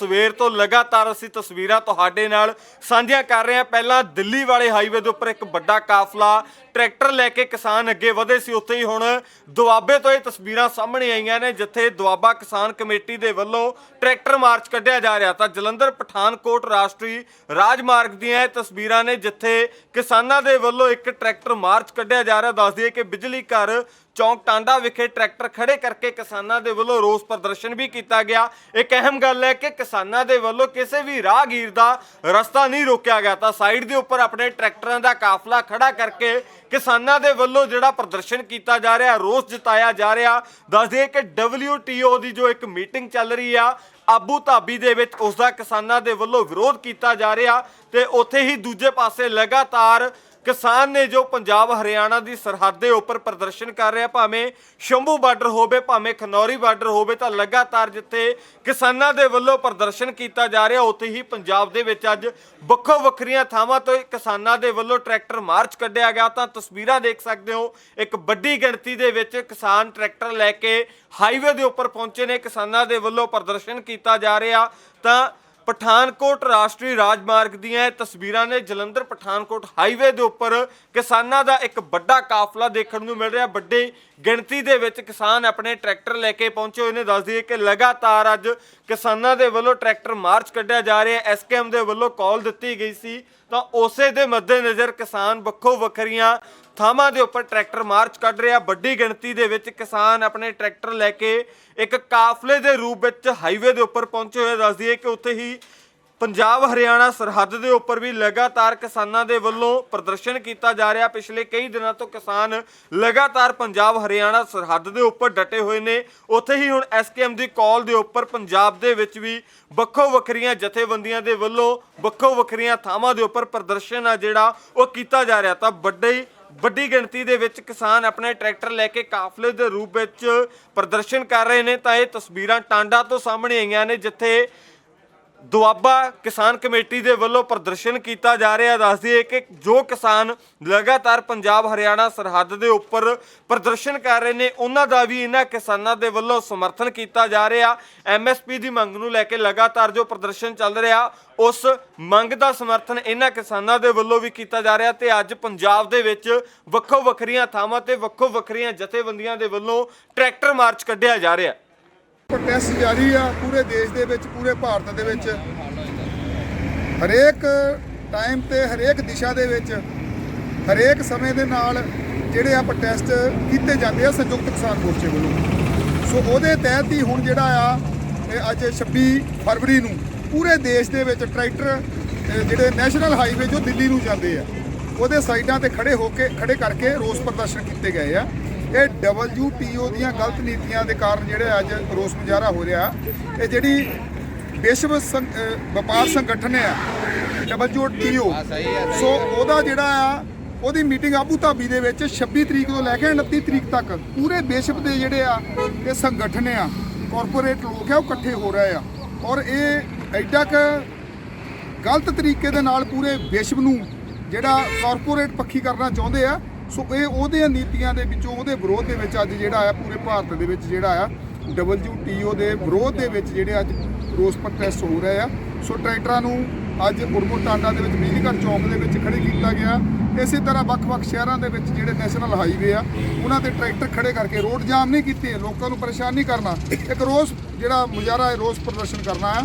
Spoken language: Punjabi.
ਸਵੇਰ ਤੋਂ ਲਗਾਤਾਰ ਅਸੀਂ ਤਸਵੀਰਾਂ ਤੁਹਾਡੇ ਨਾਲ ਸਾਂਝੀਆਂ ਕਰ ਰਹੇ ਹਾਂ। ਪਹਿਲਾਂ ਦਿੱਲੀ ਵਾਲੇ ਹਾਈਵੇ ਦੇ ਉੱਪਰ ਇੱਕ ਵੱਡਾ ਕਾਫਲਾ ਟਰੈਕਟਰ ਲੈ ਕੇ ਕਿਸਾਨ ਅੱਗੇ ਵਧੇ ਸੀ। ਉੱਥੇ ਹੀ ਹੁਣ ਦੁਆਬੇ ਤੋਂ ਇਹ ਤਸਵੀਰਾਂ ਸਾਹਮਣੇ ਆਈਆਂ ਨੇ, ਜਿੱਥੇ ਦੁਆਬਾ ਕਿਸਾਨ ਕਮੇਟੀ ਦੇ ਵੱਲੋਂ ਟਰੈਕਟਰ ਮਾਰਚ ਕੱਢਿਆ ਜਾ ਰਿਹਾ ਤਾਂ ਜਲੰਧਰ ਪਠਾਨਕੋਟ ਰਾਸ਼ਟਰੀ ਰਾਜਮਾਰਗ ਦੀਆਂ ਇਹ ਤਸਵੀਰਾਂ ਨੇ, ਜਿੱਥੇ ਕਿਸਾਨਾਂ ਦੇ ਵੱਲੋਂ ਇੱਕ ਟਰੈਕਟਰ ਮਾਰਚ ਕੱਢਿਆ ਜਾ ਰਿਹਾ। ਦੱਸ ਦਈਏ ਕਿ ਬਿਜਲੀ ਘਰ ਚੌਂਕ ਟਾਂਡਾ ਵਿਖੇ ਟਰੈਕਟਰ ਖੜੇ ਕਰਕੇ ਕਿਸਾਨਾਂ ਦੇ ਵੱਲੋਂ ਰੋਸ ਪ੍ਰਦਰਸ਼ਨ ਵੀ ਕੀਤਾ ਗਿਆ। ਇੱਕ ਅਹਿਮ ਗੱਲ ਹੈ ਕਿ ਕਿਸਾਨਾਂ ਦੇ ਵੱਲੋਂ ਕਿਸੇ ਵੀ ਰਾਹਗੀਰ ਦਾ ਰਸਤਾ ਨਹੀਂ ਰੋਕਿਆ ਗਿਆ ਤਾਂ ਸਾਈਡ ਦੇ ਉੱਪਰ ਆਪਣੇ ਟਰੈਕਟਰਾਂ ਦਾ ਕਾਫਲਾ ਖੜਾ ਕਰਕੇ ਕਿਸਾਨਾਂ ਦੇ ਵੱਲੋਂ ਜਿਹੜਾ ਪ੍ਰਦਰਸ਼ਨ ਕੀਤਾ ਜਾ ਰਿਹਾ, ਰੋਸ ਜਤਾਇਆ ਜਾ ਰਿਹਾ। ਦੱਸ ਦਈਏ ਕਿ WTO ਦੀ ਜੋ ਇੱਕ ਮੀਟਿੰਗ ਚੱਲ ਰਹੀ ਆ, ਆਬੂ ਧਾਬੀ ਦੇ ਵਿੱਚ ਉਸ ਦਾ ਕਿਸਾਨਾਂ ਦੇ ਵੱਲੋਂ ਵਿਰੋਧ ਕੀਤਾ ਜਾ ਰਿਹਾ ਤੇ ਉੱਥੇ ਹੀ ਦੂਜੇ ਪਾਸੇ ਲਗਾਤਾਰ ਕਿਸਾਨ ਨੇ ਜੋ ਪੰਜਾਬ ਹਰਿਆਣਾ ਦੀ ਸਰਹੱਦ ਦੇ ਉੱਪਰ ਪ੍ਰਦਰਸ਼ਨ ਕਰ ਰਿਹਾ, ਭਾਵੇਂ ਸ਼ੰਭੂ ਬਾਰਡਰ ਹੋਵੇ, ਭਾਵੇਂ ਖਨੌਰੀ ਬਾਰਡਰ ਹੋਵੇ, ਤਾਂ ਲਗਾਤਾਰ ਜਿੱਥੇ ਕਿਸਾਨਾਂ ਦੇ ਵੱਲੋਂ ਪ੍ਰਦਰਸ਼ਨ ਕੀਤਾ ਜਾ ਰਿਹਾ, ਉੱਥੇ ਹੀ ਪੰਜਾਬ ਦੇ ਵਿੱਚ ਅੱਜ ਵੱਖੋ ਵੱਖਰੀਆਂ ਥਾਵਾਂ ਤੋਂ ਕਿਸਾਨਾਂ ਦੇ ਵੱਲੋਂ ਟਰੈਕਟਰ ਮਾਰਚ ਕੱਢਿਆ ਗਿਆ। ਤਾਂ ਤਸਵੀਰਾਂ ਦੇਖ ਸਕਦੇ ਹੋ, ਇੱਕ ਵੱਡੀ ਗਿਣਤੀ ਦੇ ਵਿੱਚ ਕਿਸਾਨ ਟਰੈਕਟਰ ਲੈ ਕੇ ਹਾਈਵੇ ਦੇ ਉੱਪਰ ਪਹੁੰਚੇ ਨੇ, ਕਿਸਾਨਾਂ ਦੇ ਵੱਲੋਂ ਪ੍ਰਦਰਸ਼ਨ ਕੀਤਾ ਜਾ ਰਿਹਾ। ਤਾਂ ਪਠਾਨਕੋਟ ਰਾਸ਼ਟਰੀ ਰਾਜਮਾਰਗ ਦੀਆਂ ਇਹ ਤਸਵੀਰਾਂ ਨੇ ਜਲੰਧਰ ਪਠਾਨਕੋਟ ਹਾਈਵੇ ਦੇ ਉੱਪਰ ਕਿਸਾਨਾਂ ਦਾ ਇੱਕ ਵੱਡਾ ਕਾਫਲਾ ਦੇਖਣ ਨੂੰ ਮਿਲ ਰਿਹਾ। ਵੱਡੀ ਗਿਣਤੀ ਦੇ ਵਿੱਚ ਕਿਸਾਨ ਆਪਣੇ ਟਰੈਕਟਰ ਲੈ ਕੇ ਪਹੁੰਚੇ ਹੋਏ ਨੇ। ਦੱਸ ਦਈਏ ਕਿ ਲਗਾਤਾਰ ਅੱਜ ਕਿਸਾਨਾਂ ਦੇ ਵੱਲੋਂ ਟਰੈਕਟਰ ਮਾਰਚ ਕੱਢਿਆ ਜਾ ਰਿਹਾ ਹੈ। ਐਸਕੇਐਮ ਦੇ ਵੱਲੋਂ ਕਾਲ ਦਿੱਤੀ ਗਈ ਸੀ। ਤਾਂ ਉਸੇ ਦੇ ਮੱਦੇਨਜ਼ਰ ਕਿਸਾਨ ਵੱਖੋ ਵੱਖਰੀਆਂ ਥਾਵਾਂ ਦੇ ਉੱਪਰ ਟਰੈਕਟਰ ਮਾਰਚ ਕੱਢ ਰਿਹਾ। ਵੱਡੀ ਗਿਣਤੀ ਦੇ ਵਿੱਚ ਕਿਸਾਨ ਆਪਣੇ ਟਰੈਕਟਰ ਲੈ ਕੇ ਇੱਕ ਕਾਫਲੇ ਦੇ ਰੂਪ ਵਿੱਚ ਹਾਈਵੇ ਦੇ ਉੱਪਰ ਪਹੁੰਚੇ ਹੋਏ। ਦੱਸ ਦਈਏ ਕਿ ਉੱਥੇ ਹੀ ਪੰਜਾਬ, ਹਰਿਆਣਾ, ਸਰਹੱਦ ਦੇ ਉੱਪਰ ਵੀ ਲਗਾਤਾਰ ਕਿਸਾਨਾਂ ਦੇ ਵੱਲੋਂ ਪ੍ਰਦਰਸ਼ਨ ਕੀਤਾ ਜਾ ਰਿਹਾ। ਪਿਛਲੇ ਕਈ ਦਿਨਾਂ ਤੋਂ ਕਿਸਾਨ ਲਗਾਤਾਰ ਪੰਜਾਬ, ਹਰਿਆਣਾ, ਸਰਹੱਦ ਦੇ ਉੱਪਰ ਡਟੇ ਹੋਏ ਨੇ। ਉੱਥੇ ਹੀ ਹੁਣ ਐਸਕੇਐਮ ਦੀ ਕਾਲ ਦੇ ਉੱਪਰ ਪੰਜਾਬ ਦੇ ਵਿੱਚ ਵੀ ਵੱਖੋ ਵੱਖਰੀਆਂ ਜਥੇਬੰਦੀਆਂ ਦੇ ਵੱਲੋਂ ਵੱਖੋ ਵੱਖਰੀਆਂ ਥਾਵਾਂ ਦੇ ਉੱਪਰ ਪ੍ਰਦਰਸ਼ਨ ਆ ਜਿਹੜਾ ਉਹ ਕੀਤਾ ਜਾ ਰਿਹਾ। ਤਾਂ ਵੱਡੇ ਵੱਡੀ ਗਿਣਤੀ ਦੇ ਵਿੱਚ ਕਿਸਾਨ ਆਪਣੇ ਟਰੈਕਟਰ ਲੈ ਕੇ ਕਾਫਲੇ ਦੇ ਰੂਪ ਵਿੱਚ ਪ੍ਰਦਰਸ਼ਨ ਕਰ ਰਹੇ ਨੇ। ਤਾਂ ਇਹ ਤਸਵੀਰਾਂ ਟਾਂਡਾ ਤੋਂ ਸਾਹਮਣੇ ਆਈਆਂ ਨੇ, ਜਿੱਥੇ ਦੁਆਬਾ ਕਿਸਾਨ ਕਮੇਟੀ ਦੇ ਵੱਲੋਂ ਪ੍ਰਦਰਸ਼ਨ ਕੀਤਾ ਜਾ ਰਿਹਾ। ਦੱਸ ਦਈਏ ਕਿ ਜੋ ਕਿਸਾਨ ਲਗਾਤਾਰ ਪੰਜਾਬ, ਹਰਿਆਣਾ, ਸਰਹੱਦ ਦੇ ਉੱਪਰ ਪ੍ਰਦਰਸ਼ਨ ਕਰ ਰਹੇ ਨੇ, ਉਹਨਾਂ ਦਾ ਵੀ ਇਹਨਾਂ ਕਿਸਾਨਾਂ ਦੇ ਵੱਲੋਂ ਸਮਰਥਨ ਕੀਤਾ ਜਾ ਰਿਹਾ। ਐਮਐਸਪੀ ਦੀ ਮੰਗ ਨੂੰ ਲੈ ਕੇ ਲਗਾਤਾਰ ਜੋ ਪ੍ਰਦਰਸ਼ਨ ਚੱਲ ਰਿਹਾ, ਉਸ ਮੰਗ ਦਾ ਸਮਰਥਨ ਇਹਨਾਂ ਕਿਸਾਨਾਂ ਦੇ ਵੱਲੋਂ ਵੀ ਕੀਤਾ ਜਾ ਰਿਹਾ ਤੇ ਅੱਜ ਪੰਜਾਬ ਦੇ ਵਿੱਚ ਵੱਖੋ ਵੱਖਰੀਆਂ ਥਾਵਾਂ ਤੇ ਵੱਖੋ ਵੱਖਰੀਆਂ ਜਥੇਬੰਦੀਆਂ ਦੇ ਵੱਲੋਂ ਟਰੈਕਟਰ ਮਾਰਚ ਕੱਢਿਆ ਜਾ ਰਿਹਾ। ਪ੍ਰੋਟੈਸਟ ਜਾਰੀ ਆ ਪੂਰੇ ਦੇਸ਼ ਦੇ ਵਿੱਚ, ਪੂਰੇ ਭਾਰਤ ਦੇ ਵਿੱਚ। ਹਰੇਕ ਟਾਈਮ ਤੇ, ਹਰੇਕ ਦਿਸ਼ਾ ਦੇ ਵਿੱਚ, ਹਰੇਕ ਸਮੇਂ ਦੇ ਨਾਲ ਜਿਹੜੇ ਆ ਪ੍ਰੋਟੈਸਟ ਕੀਤੇ ਜਾਂਦੇ ਆ ਸੰਯੁਕਤ ਕਿਸਾਨ ਮੋਰਚੇ ਵੱਲੋਂ। ਸੋ ਉਹਦੇ ਤਹਿਤ ਹੀ ਹੁਣ ਜਿਹੜਾ ਆ, ਇਹ ਅੱਜ 26 ਫਰਵਰੀ ਨੂੰ ਪੂਰੇ ਦੇਸ਼ ਦੇ ਵਿੱਚ ਟਰੈਕਟਰ ਜਿਹੜੇ ਨੈਸ਼ਨਲ ਹਾਈਵੇ ਜੋ ਦਿੱਲੀ ਨੂੰ ਜਾਂਦੇ ਆ, ਉਹਦੇ ਸਾਈਡਾਂ ਤੇ ਖੜੇ ਹੋ ਕੇ, ਖੜੇ ਕਰਕੇ ਰੋਸ ਪ੍ਰਦਰਸ਼ਨ ਕੀਤੇ ਗਏ ਆ। ਇਹ WTO ਦੀਆਂ ਗਲਤ ਨੀਤੀਆਂ ਦੇ ਕਾਰਨ ਜਿਹੜੇ ਅੱਜ ਰੋਸ ਮੁਜ਼ਾਹਰਾ ਹੋ ਰਿਹਾ ਇਹ ਜਿਹੜੀ ਵਿਸ਼ਵ ਵਪਾਰ ਸੰਗਠਨ ਆ WTO ਸੋ ਉਹਦਾ ਜਿਹੜਾ ਆ ਉਹਦੀ ਮੀਟਿੰਗ ਆਬੂ ਧਾਬੀ ਦੇ ਵਿੱਚ 26 ਤਰੀਕ ਤੋਂ ਲੈ ਕੇ 29 ਤਰੀਕ ਤੱਕ ਪੂਰੇ ਵਿਸ਼ਵ ਦੇ ਜਿਹੜੇ ਆ ਇਹ ਸੰਗਠਨ ਆ ਕਾਰਪੋਰੇਟ ਲੋਕ ਆ ਉਹ ਇਕੱਠੇ ਹੋ ਰਹੇ ਆ। ਔਰ ਇਹ ਐਡਾ ਕ ਗਲਤ ਤਰੀਕੇ ਦੇ ਨਾਲ ਪੂਰੇ ਵਿਸ਼ਵ ਨੂੰ ਜਿਹੜਾ ਕਾਰਪੋਰੇਟ ਪੱਖੀ ਕਰਨਾ ਚਾਹੁੰਦੇ ਆ ਸੋ ਇਹ ਉਹਦੇ ਨੀਤੀਆਂ ਦੇ ਵਿੱਚੋਂ, ਉਹਦੇ ਵਿਰੋਧ ਦੇ ਵਿੱਚ ਅੱਜ ਜਿਹੜਾ ਆ ਪੂਰੇ ਭਾਰਤ ਦੇ ਵਿੱਚ ਜਿਹੜਾ ਆ WTO ਦੇ ਵਿਰੋਧ ਦੇ ਵਿੱਚ ਜਿਹੜੇ ਅੱਜ ਰੋਸ ਪ੍ਰੋਟੈਸਟ ਹੋ ਰਹੇ ਆ। ਸੋ ਟਰੈਕਟਰਾਂ ਨੂੰ ਅੱਜ ਉਰਮੋ ਟਾਂਡਾ ਦੇ ਵਿੱਚ, ਬਿਜਲੀਘਰ ਚੌਕ ਦੇ ਵਿੱਚ ਖੜੇ ਕੀਤਾ ਗਿਆ। ਇਸੇ ਤਰ੍ਹਾਂ ਵੱਖ-ਵੱਖ ਸ਼ਹਿਰਾਂ ਦੇ ਵਿੱਚ ਜਿਹੜੇ ਨੈਸ਼ਨਲ ਹਾਈਵੇ ਆ, ਉਹਨਾਂ ਤੇ ਟਰੈਕਟਰ ਖੜੇ ਕਰਕੇ ਰੋਡ ਜਾਮ ਨਹੀਂ ਕੀਤੇ, ਲੋਕਾਂ ਨੂੰ ਪਰੇਸ਼ਾਨ ਨਹੀਂ ਕਰਨਾ। ਇੱਕ ਰੋਸ ਜਿਹੜਾ ਮੁਜ਼ਾਹਰਾ ਰੋਸ ਪ੍ਰਦਰਸ਼ਨ ਕਰਨਾ ਆ।